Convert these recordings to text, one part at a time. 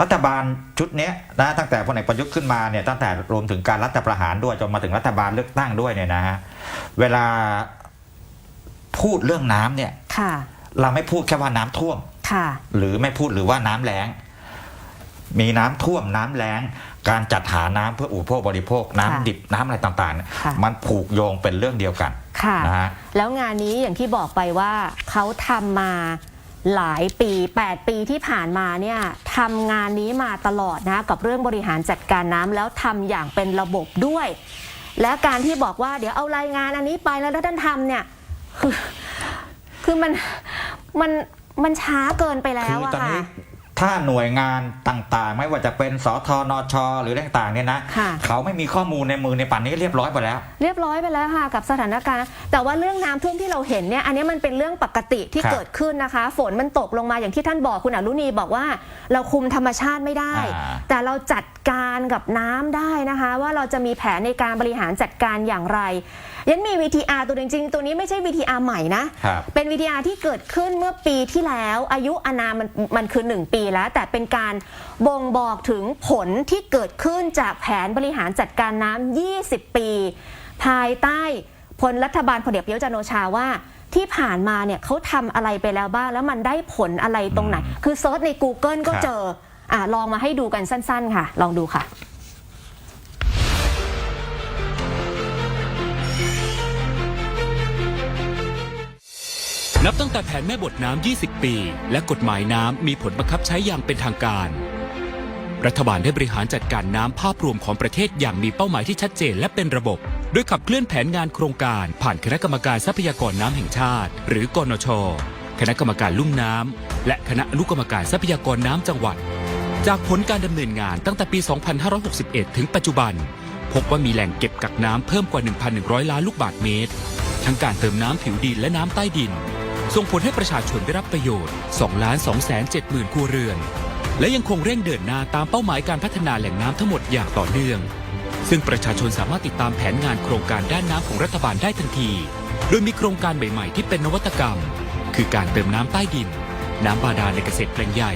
รัฐบาลชุดเนี้ยนะตั้งแต่พลเอกประยุทธ์ขึ้นมาเนี่ยตั้งแต่รวมถึงการรัฐประหารด้วยจนมาถึงรัฐบาลเลือกตั้งด้วยเนี่ยนะฮะเวลาพูดเรื่องน้ำเนี่ยค่ะเราไม่พูดแค่ว่าน้ำท่วมค่ะหรือไม่พูดหรือว่าน้ำแล้ง มีน้ำท่วมน้ำแล้ง การจัดหาน้ำเพื่ออุปโภคบริโภค น้ำค่ะดิบน้ำอะไรต่างๆเนี่ยค่ะมันผูกโยงเป็นเรื่องเดียวกันค่ะนะฮะแล้วงานนี้อย่างที่บอกไปว่าเขาทำมา หลายปี 8 ปีที่ผ่านมาเนี่ยทำงานนี้มาตลอดนะกับเรื่องบริหารจัดการน้ำแล้วทำอย่างเป็นระบบด้วย และการที่บอกว่าเดี๋ยวเอารายงานอันนี้ไปแล้วท่านทำเนี่ยคือคือมันมันมันช้าเกินไปแล้วอะค่ะ ถ้าหน่วยงานต่างๆ ไม่ว่าจะเป็นสทนช หรืออะไรต่างๆเนี่ยนะค่ะ เขาไม่มีข้อมูลในมือในป่านนี้เรียบร้อยไปแล้ว เรียบร้อยไปแล้วค่ะกับสถานการณ์ แต่ว่าเรื่องน้ำท่วมที่เราเห็นเนี่ยอันนี้มันเป็นเรื่องปกติที่ครับเกิดขึ้นนะคะ ฝนมันตกลงมาอย่างที่ท่านบอกคุณอรุณีบอกว่า เราคุมธรรมชาติไม่ได้ อ่า แต่เราจัดการกับน้ำได้นะคะ ว่าเราจะมีแผนในการบริหารจัดการอย่างไร ยันมี VTR ตัวจริงๆตัวนี้ไม่ใช่ VTR ใหม่นะ ครับเป็น VTR ที่เกิดขึ้นเมื่อปีที่แล้ว อายุอานามมันมันคือ 1 ปีแล้ว แต่เป็นการบ่งบอกถึงผลที่เกิดขึ้นจากแผนบริหารจัดการน้ำ 20 ปี ภายใต้พลรัฐบาลพลเอกประยุทธ์จันทร์โอชาว่าที่ผ่านมาเนี่ยเขาทำอะไรไปแล้วบ้าง แล้วมันได้ผลอะไรตรงไหน คือเซิร์ชใน Google ก็ครับเจออะลองมาให้ดูกันสั้น ๆ ค่ะ ลองดูค่ะ นับตั้งแต่แผนแม่บทน้ำ 20 ปี และกฎหมายน้ำมีผลบังคับใช้อย่างเป็นทางการ รัฐบาลได้บริหารจัดการน้ำภาพรวมของประเทศอย่างมีเป้าหมายที่ชัดเจนและเป็นระบบ โดยขับเคลื่อนแผนงานโครงการ ผ่านคณะกรรมการทรัพยากรน้ำแห่งชาติ หรือกนช คณะกรรมการลุ่มน้ำและคณะอนุกรรมการทรัพยากรน้ำจังหวัด จากผลการดำเนินงานตั้งแต่ปี 2561 ถึงปัจจุบัน พบว่ามีแหล่งเก็บกักน้ำเพิ่มกว่า 1,100 ล้านลูกบาศก์เมตร ทั้งการเติมน้ำผิวดินและน้ำใต้ดิน ส่งผลให้ประชาชนได้รับประโยชน์2ล้าน2แสน7หมื่นครัวเรือน และยังคงเร่งเดินหน้าตามเป้าหมายการพัฒนาแหล่งน้ำทั้งหมดอย่างต่อเนื่อง ซึ่งประชาชนสามารถติดตามแผนงานโครงการด้านน้ำของรัฐบาลได้ทันที โดยมีโครงการใหม่ ๆ ที่เป็นนวัตกรรม คือการเติมน้ำใต้ดิน น้ำบาดาลในเกษตรแปลงใหญ่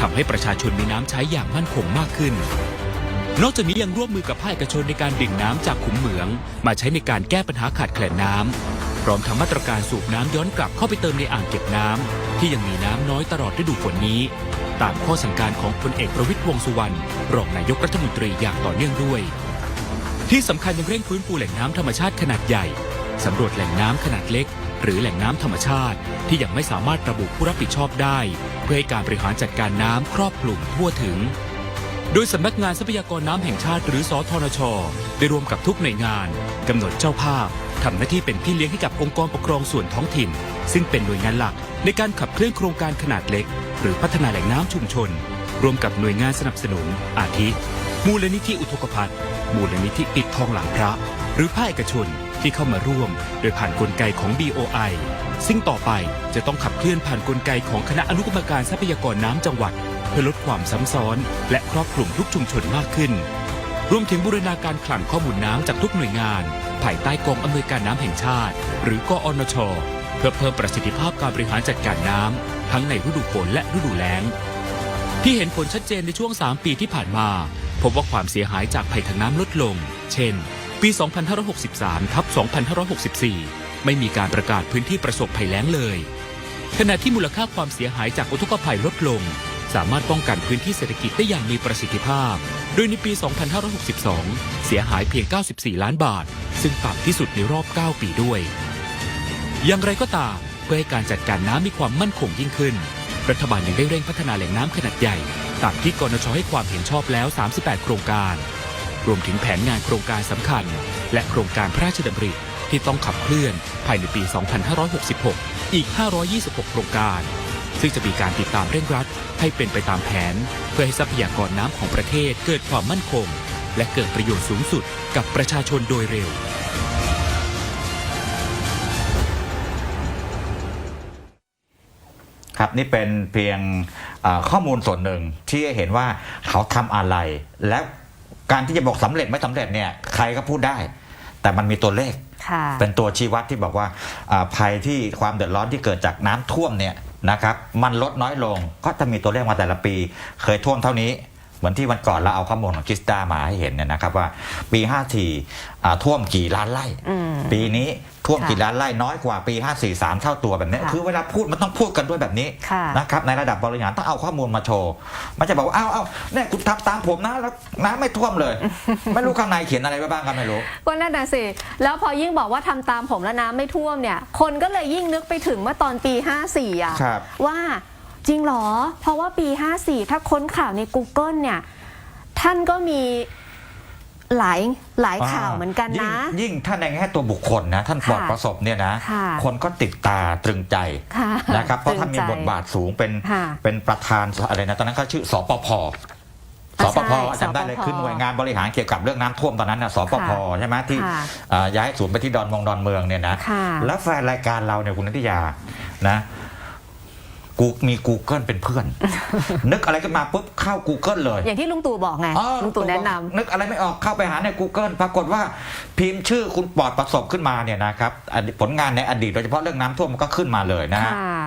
ทำให้ประชาชนมีน้ำใช้อย่างมั่นคงมากขึ้นนอกจากนี้ยังร่วมมือกับภาคเอกชนในการดึงน้ำจากขุมเหมือง มาใช้ในการแก้ปัญหาขาดแคลนน้ำ พร้อมทั้งมาตรการสูบน้ำย้อนกลับเข้าไปเติมในอ่างเก็บน้ำที่ยังมีน้ำน้อยตลอดฤดูฝนนี้ ตามข้อสั่งการของพลเอกประวิตรวงสุวรรณรองนายกรัฐมนตรีอย่างต่อเนื่องด้วย ที่สำคัญยังเร่งฟื้นฟูแหล่งน้ำธรรมชาติขนาดใหญ่สำรวจแหล่งน้ำขนาดเล็ก หรือแหล่งน้ำธรรมชาติ ที่ยังไม่สามารถระบุผู้รับผิดชอบได้ เพื่อให้การบริหารจัดการน้ำครอบคลุมทั่วถึง โดยสำนักงานทรัพยากรน้ำแห่งชาติหรือสทนช ได้ร่วมกับทุกหน่วยงานกำหนดเจ้าภาพ ทำหน้าที่เป็นพี่เลี้ยงให้กับองค์กรปกครองส่วนท้องถิ่น ซึ่งเป็นหน่วยงานหลักในการขับเคลื่อนโครงการขนาดเล็ก หรือพัฒนาแหล่งน้ำชุมชน รวมกับหน่วยงานสนับสนุน อาทิ มูลนิธิอุทกภัทมูลนิธิปิดทองหลังพระ หรือภาคเอกชนที่เข้ามาร่วม โดยผ่านนกลไกของ BOI ซึ่งต่อไปจะต้องขับเคลื่อนผ่านนกลไกของคณะอนุกรรมการทรัพยากรน้ำจังหวัด เพื่อลดความซ้ำซ้อน และครอบคลุมทุกชุมชนมากขึ้น รวมถึงบูรณาการขลั่งข้อมูลน้ำจากทุกหน่วยงาน ภายใต้กองอำนวยการน้ำแห่งชาติ หรือกอนช เพื่อเพิ่มประสิทธิภาพการบริหารจัดการน้ำทั้งในฤดูฝนและฤดูแล้ง ที่เห็นผลชัดเจนในช่วง 3 ปีที่ผ่านมา พบว่าความเสียหายจากภัยทางน้ำลดลง เช่น ปี 2563ทับ2564 ไม่มีการประกาศพื้นที่ประสบภัยแล้งเลย ขณะที่มูลค่าความเสียหายจากอุทกภัยลดลง สามารถป้องกันพื้นที่เศรษฐกิจได้อย่างมีประสิทธิภาพ โดยในปี 2562 เสียหายเพียง 94 ล้านบาท ซึ่งต่ำที่สุดในรอบ 9 ปีด้วย อย่างไรก็ตามเพื่อให้การจัดการน้ำมีความมั่นคงยิ่งขึ้น รัฐบาลยังได้เร่งพัฒนาแหล่งน้ำขนาดใหญ่ตามที่กรนชให้ความเห็นชอบแล้ว 38 โครงการ รวมถึงแผนงานโครงการสำคัญ และโครงการพระราชดำริที่ต้องขับเคลื่อนภายในปี 2566 อีก 526 โครงการ ซึ่งจะมีการติดตามเร่งรัดให้เป็นไปตามแผน เพื่อให้ทรัพยากรน้ำของประเทศเกิดความมั่นคง และเกิดประโยชน์สูงสุดกับประชาชนโดยเร็วครับนี่เป็นเพียงเอ่อข้อมูลส่วนหนึ่งที่ให้เห็นว่าเขาทำอะไร และการที่จะบอกสำเร็จไม่สำเร็จเนี่ยใครก็พูดได้ แต่มันมีตัวเลขค่ะเป็นตัวชี้วัดที่บอกว่าอ่าภัยที่ความเดือดร้อนที่เกิดจากน้ำท่วมเนี่ย นะครับ มันลดน้อยลงก็จะมีตัวเลขมาแต่ละปี เคยท่วมเท่านี้ เหมือนที่วันก่อนเราเอาข้อมูลของกิสตามาให้เห็นเนี่ยนะครับว่าปี54อ่าท่วมกี่ล้านไร่อืมปีนี้ท่วมค่ะกี่ล้านไร่น้อยกว่าปี 54 3 เท่าตัวแบบนี้ค่ะคือเวลาพูดมันต้องพูดกันด้วยแบบนี้ค่ะนะครับในระดับบริหารต้องเอาข้อมูลมาโชว์ไม่ใช่บอกว่าเอาเอาเนี่ยคุณทำตามผมนะแล้วน้ำไม่ท่วมเลย ไม่รู้ข้างในเขียนอะไรไว้บ้างก็ไม่รู้ก็นั่นน่ะสิแล้วพอยิ่งบอกว่าทำตามผมแล้วน้ำไม่ท่วมเนี่ย คนก็เลยยิ่งนึกไปถึงเมื่อตอนปี 54อะครับว่า จริงเหรอ เพราะว่าปี 54 ถ้าค้นข่าวใน Google เนี่ย ท่านก็มีหลายหลายข่าวเหมือนกันนะ ยิ่งยิ่งถ้าในแง่ตัวบุคคลนะ ท่านปลอดค่ะประสบเนี่ยนะ ค่ะคนก็ติดตาตรึงใจค่ะนะครับ เพราะท่านมีตงใจบทบาทสูงเป็นค่ะ เป็นประธานอะไรนะตอนนั้นเขาชื่อสปพอะสปพใช่จำได้เลยสปพ คือหน่วยงานบริหารเกี่ยวกับเรื่องน้ำท่วมตอนนั้นนะสปพค่ะใช่ไหมที่ค่ะอ่าย้ายศูนย์ไปที่ดอนมงดอนเมืองเนี่ยนะ ค่ะ แล้วแฟนรายการเราเนี่ยคุณนิตยานะ กูมี Google เป็นเพื่อน นึกอะไรขึ้นมาปุ๊บเข้า Google เลย อย่างที่ลุงตู่บอกไงอ๋อลุงตู่แนะนำ นึกอะไรไม่ออกเข้าไปหาใน Google ปรากฏว่าพิมพ์ชื่อคุณปลอดประสบขึ้นมาเนี่ยนะครับอดีตผลงานในอดีตโดยเฉพาะเรื่องน้ำท่วมมันก็ขึ้นมาเลยนะฮะ ค่ะ